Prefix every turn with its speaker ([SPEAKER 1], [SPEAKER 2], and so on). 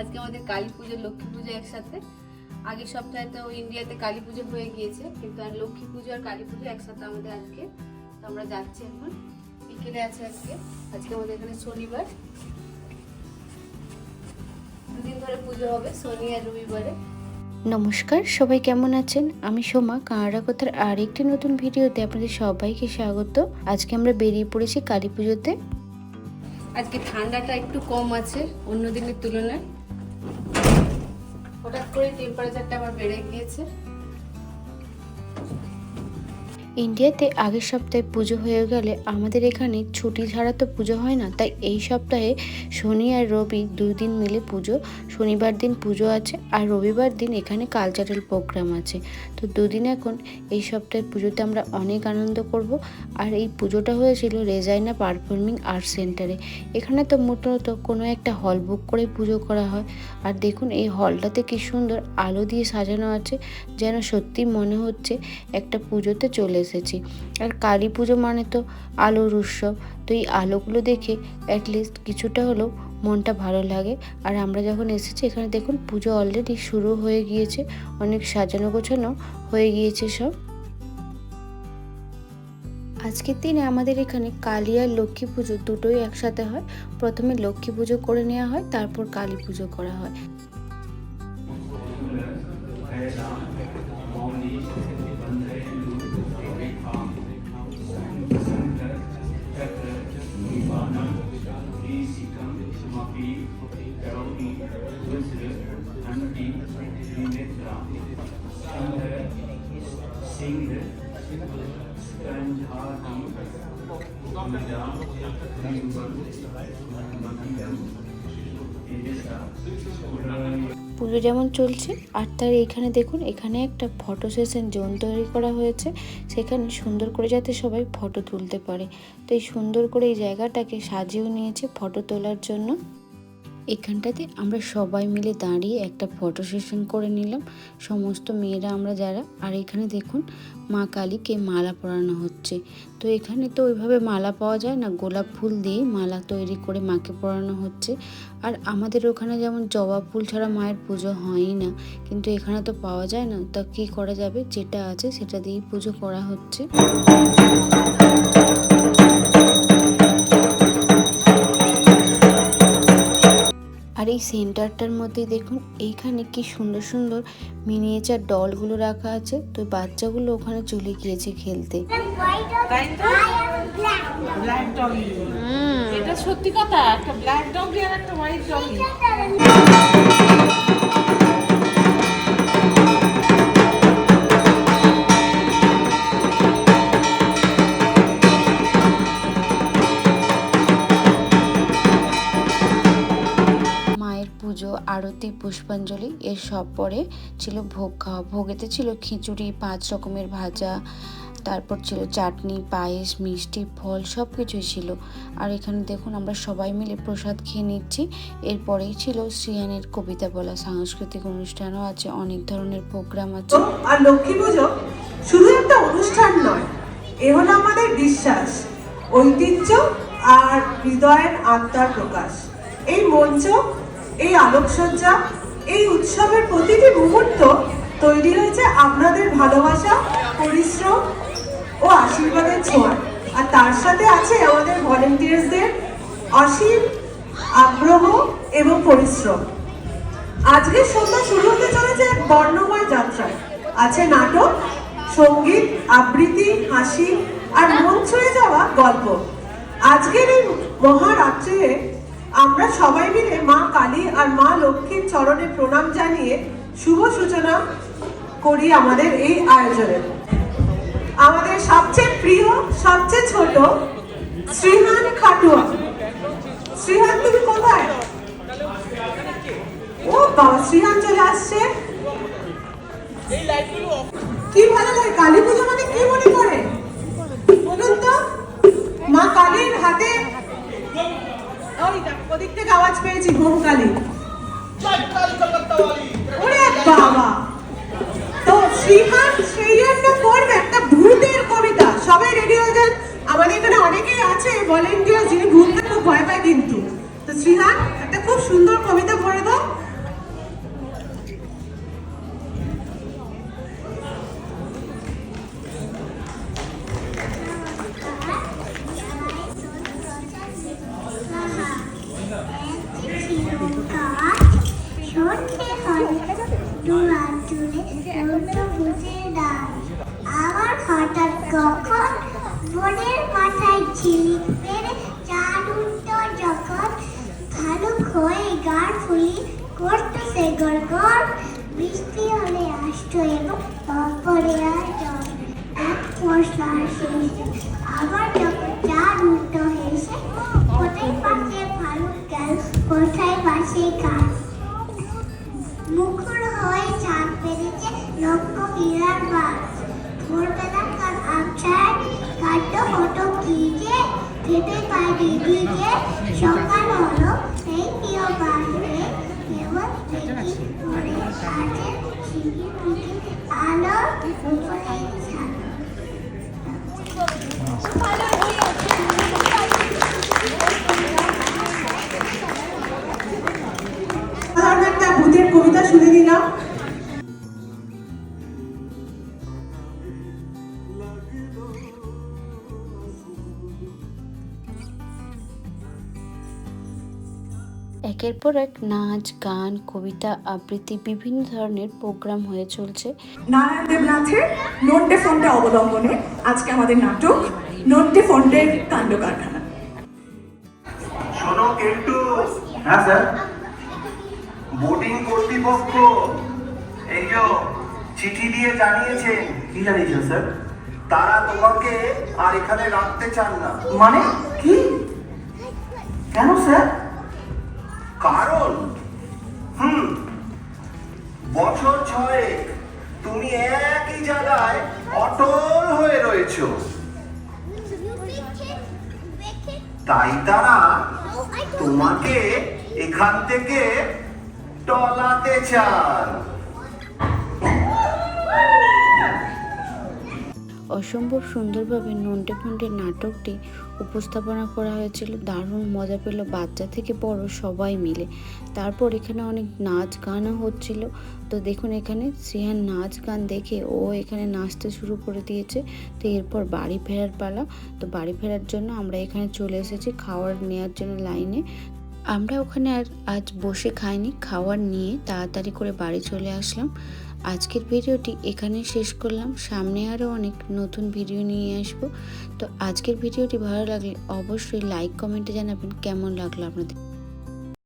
[SPEAKER 1] আজকে আমাদের কালী পুজো লক্ষ্মী পুজো একসাথে। আগের সপ্তাহে তো ইন্ডিয়াতে কালী পুজো হয়ে গিয়েছে কিন্তু আর লক্ষ্মী পুজো আর কালী পুজো একসাথে আমাদের আজকে। তো আমরা যাচ্ছি এখন। বিকেলে আছে আজকে। আজকে আমাদের এখানে শনিবার। দুদিন ধরে পুজো হবে শনি আর রবিবারে।
[SPEAKER 2] নমস্কার সবাই কেমন আছেন? আমি সোমা কানাডা কথার আরেকটি নতুন ভিডিওতে আপনাদের সবাইকে স্বাগত। আজকে আমরা বেরিয়ে পড়েছি কালী পুজোতে।
[SPEAKER 1] আজকে ঠান্ডাটা একটু কম আছে অন্য দিনের তুলনায়। হঠাৎ করে টেম্পারেচারটা আবার বেড়ে গিয়েছে।
[SPEAKER 2] ইন্ডিয়াতে আগের সপ্তাহে পুজো হয়ে গেলে আমাদের এখানে ছুটি ছাড়া তো পুজো হয় না, তাই এই সপ্তাহে শনি আর রবি দুই দিন মিলে পুজো। শনিবার দিন পুজো আছে আর রবিবার দিন এখানে কালচারাল প্রোগ্রাম আছে। তো দুদিন এখন এই সপ্তাহে পুজোতে আমরা অনেক আনন্দ করব। আর এই পুজোটা হয়েছিল রেজাইনা পারফর্মিং আর্ট সেন্টারে। এখানে তো মোটামুটি কোনো একটা হল বুক করে পুজো করা হয়। আর দেখুন এই হলটাতে কি সুন্দর আলো দিয়ে সাজানো আছে, যেন সত্যি মনে হচ্ছে একটা পুজোতে চলে এসেছি। আর কালী পুজো মানে তো আলোর উৎসব। তো এই আলোগুলো দেখে অ্যাটলিস্ট কিছুটা হলেও মনটা ভালো লাগে। আর আমরা যখন এসেছি, এখানে দেখুন পুজো অলরেডি শুরু হয়ে গিয়েছে। অনেক সাজানো গোছানো হয়ে গিয়েছে সব। আজকের দিনে আমাদের এখানে কালী আর লক্ষ্মী পুজো দুটোই একসাথে হয়। প্রথমে লক্ষ্মী পুজো করে নেওয়া হয়, তারপর কালী পুজো করা হয়। পুজো যেমন চলছে, আর তার এখানে দেখুন, এখানে একটা ফটো সেশন জোন তৈরি করা হয়েছে। সেখানে সুন্দর করে যাতে সবাই ফটো তুলতে পারে। তো এই সুন্দর করে এই জায়গাটাকে সাজিয়েও নিয়েছে ফটো তোলার জন্য। এখানটাতে আমরা সবাই মিলে দাঁড়িয়ে একটা ফটো সেশন করে নিলাম। সমস্ত মেয়েরা আমরা যারা, আর এখানে দেখুন মা কালীকে মালা পরানো হচ্ছে। তো এখানে তো ওইভাবে মালা পাওয়া যায় না, গোলাপ ফুল দিয়ে মালা তৈরি করে মাকে পরানো হচ্ছে। আর আমাদের ওখানে যেমন জবা ফুল ছাড়া মায়ের পুজো হয়ই না, কিন্তু এখানে তো পাওয়া যায় না। তা কী করা যাবে? যেটা আছে সেটা দিয়েই পুজো করা হচ্ছে। এই সেন্টারটার মধ্যে দেখুন, এইখানে কি সুন্দর সুন্দর মিনিয়েচার ডলগুলো রাখা আছে। তো বাচ্চাগুলো ওখানে চলে গিয়েছে খেলতে।
[SPEAKER 3] এটা সত্যি কথা, একটা ব্ল্যাক আর একটা হোয়াইট
[SPEAKER 2] আরতি, পুষ্পাঞ্জলি এর সব পরে ছিল ভোগ খাওয়া। ভোগেতে ছিল খিচুড়ি, পাঁচ রকমের ভাজা, তারপর ছিল চাটনি, পায়েস, মিষ্টি, ফল সব কিছুই ছিল। আর এখানে দেখুন আমরা সবাই মিলে প্রসাদ খেয়ে নিচ্ছি। এরপরেই ছিল শ্রিয়ানের কবিতা বলা। সাংস্কৃতিক অনুষ্ঠানও আছে, অনেক ধরনের প্রোগ্রাম আছে।
[SPEAKER 4] আর লক্ষ্মী পুজো শুধু একটা অনুষ্ঠান নয়, এ হলো আমাদের বিশ্বাস, ঐতিহ্য আর হৃদয়ের আত্মার প্রকাশ। এই মঞ্চ এই আলোকসজ্জা, এই উৎসবের প্রতিটি মুহূর্ত তৈরি হয়েছে আপনাদের ভালোবাসা, পরিশ্রম ও আশীর্বাদের ছোঁয়া আর তার সাথে আছে আমাদের ভলেন্টিয়ার্সদের অসীম আগ্রহ এবং পরিশ্রম। আজকের সন্ধ্যা শুরু হতে চলেছে বর্ণময় যাত্রায়। আছে নাটক, সংগীত, আবৃত্তি, হাসি আর মন ছুঁয়ে যাওয়া গল্প। আজকের এই মহারাত্রে আমরা সবাই মিলে মা কালী আর মা লক্ষ্মীর চরণে প্রণাম জানিয়ে শুভ সূচনা করি আমাদের এই আয়োজনে। আমাদের সবচেয়ে প্রিয় সবচেয়ে ছোট শ্রীহান খাটুয়া। শ্রীহান তুমি কোথায়? ও বাবা শ্রীরাম চলে আসছে। কি ভালো লাগে কালী পুজো মানে কি মনে করে বলুন তো মা কালীর হাতে ওই দেখো, ওদিক থেকে আওয়াজ পেয়েছি বহুকালী। ওরে বাবা! তো শ্রীহান সেই জন্য করবে একটা ভূতের কবিতা। সবাই রেডি হয়ে যান? আমাদের এখানে অনেকেই আছে ভলেন্টিয়ার যিনি ভূতকে খুব ভয় পায় কিন্তু। তো শ্রীহান আমার হঠাৎ কখন? বোনের মাথায়
[SPEAKER 5] ঝিলিক মেরে চাঁদ উঠত যখন ভালো হয়ে গাড় ফুলি করত সে গড়গড়। বৃষ্টি হলে আসত এবং অপরে আর এক মশলা শেষে আবার যখন চাঁদ উঠত হেসে কোথায় পাশে ভালো গেল, কোথায় পাশে গাছ? মুখর পায় পারি যে সকাল হলো এই প্রিয় বাইরে কেবল দেখি পরে সাথে
[SPEAKER 2] একের পর এক নাচ গান কবিতা আবৃত্তি বিভিন্ন ধরনের প্রোগ্রাম হয়ে চলছে।
[SPEAKER 6] নারায়ণ দেবনাথের নন্টে ফন্টে অবলম্বনে আজকে আমাদের নাটক নন্টে ফন্টের কাণ্ড কারখানা
[SPEAKER 7] শোনো কেন্টু হ্যাঁ স্যার। বোর্ডিং কর্তৃপক্ষ এই যে চিঠি দিয়ে জানিয়েছে। কি জানিয়েছেন স্যার? তারা তোমাকে আর এখানে রাখতে চান না। মানে কি? কেন স্যার? কারণ? হুম। বছর ছয়েক তুমি একই জায়গায় অটল হয়ে রয়েছো। তাই তারা তোমাকে এখান থেকে টলাতে চান
[SPEAKER 2] অসম্ভব সুন্দরভাবে নন্টে ফন্টে নাটকটি উপস্থাপনা করা হয়েছিল। দারুণ মজা পেল বাচ্চা থেকে বড় সবাই মিলে। তারপর এখানে অনেক নাচ গানও হচ্ছিল। তো দেখুন এখানে শ্রেয়ার নাচ গান দেখে ও এখানে নাচতে শুরু করে দিয়েছে। তো এরপর বাড়ি ফেরার পালা। তো বাড়ি ফেরার জন্য আমরা এখানে চলে এসেছি খাওয়ার নেওয়ার জন্য লাইনে। আমরা ওখানে আর আজ বসে খাইনি, খাওয়ার নিয়ে তাড়াতাড়ি করে বাড়ি চলে আসলাম। আজকের ভিডিওটি এখানে শেষ করলাম। সামনে আরও অনেক নতুন ভিডিও নিয়ে আসব। তো আজকের ভিডিওটি ভালো লাগলে অবশ্যই লাইক কমেন্টে জানাবেন কেমন লাগল আপনাদের।